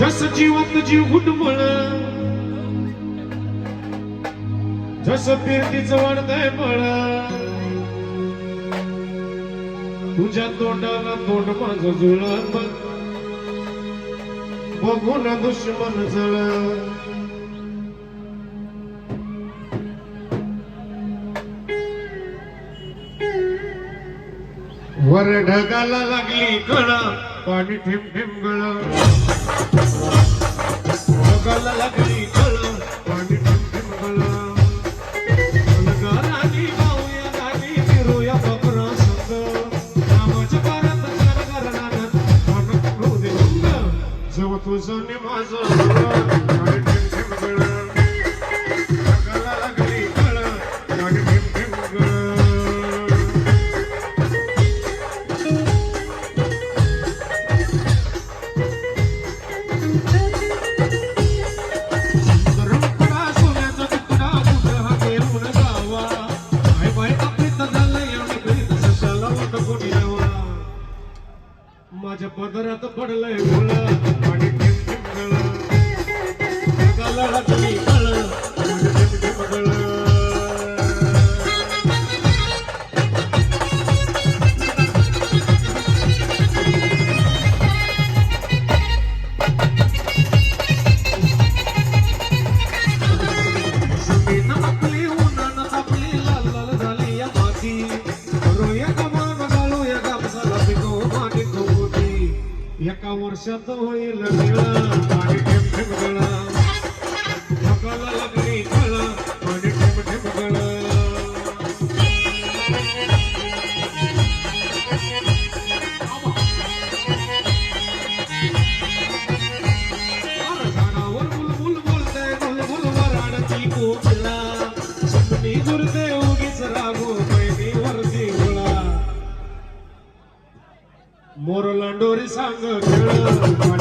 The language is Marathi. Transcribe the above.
जस जीवंत जीव घुटमळ जस फिरतीच वाढतय बळ तुझ्या तोंडाला तोंड माझं जुळत बघून दुश्मन जळ वर ढगाला लागली कळा. पाणी ठिम ठिम गळ. ढगाला लागली कळ. पाणी ठिम ठिम गळ. गाणी गाऊया गाणी फिरूया बकरा संग. चार जेव्हा तुझं नि माझं. माझ्या पदरात पडलंय गुळ आणि आणि एका वर्षात होईल निळा पाणी मोर लांडोरी सांग खेळ.